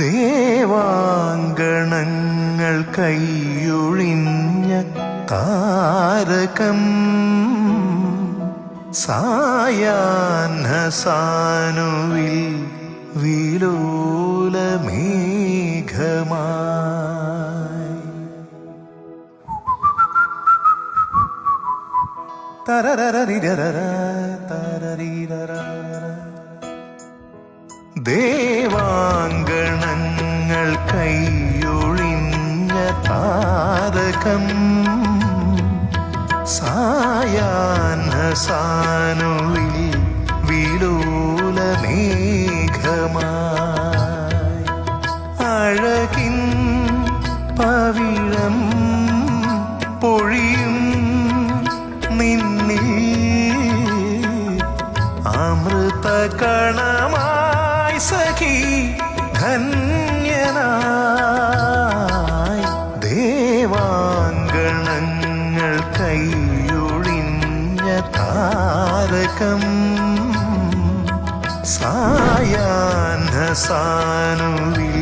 ദേവാങ്കണങ്ങൾ കൈയൊഴിഞ്ഞ താരകം. സായാഹസാനുവിൽ വിലോലമേഘമാ ദേവാങ്കണങ്ങൾ കൈയൊഴിഞ്ഞ താരകം സായാനസാനുളി സാനുവിൽ വിലോലമേഘമായി അഴകിൻ പവിഴം പൊഴിയും നിന്നിൽ അമൃതകണമായി സഖി ധന്യനായി ദേവാങ്കണങ്ങൾ കൈയൊഴിഞ്ഞ താരകം. സായാഹ്ന സാനുവിൽ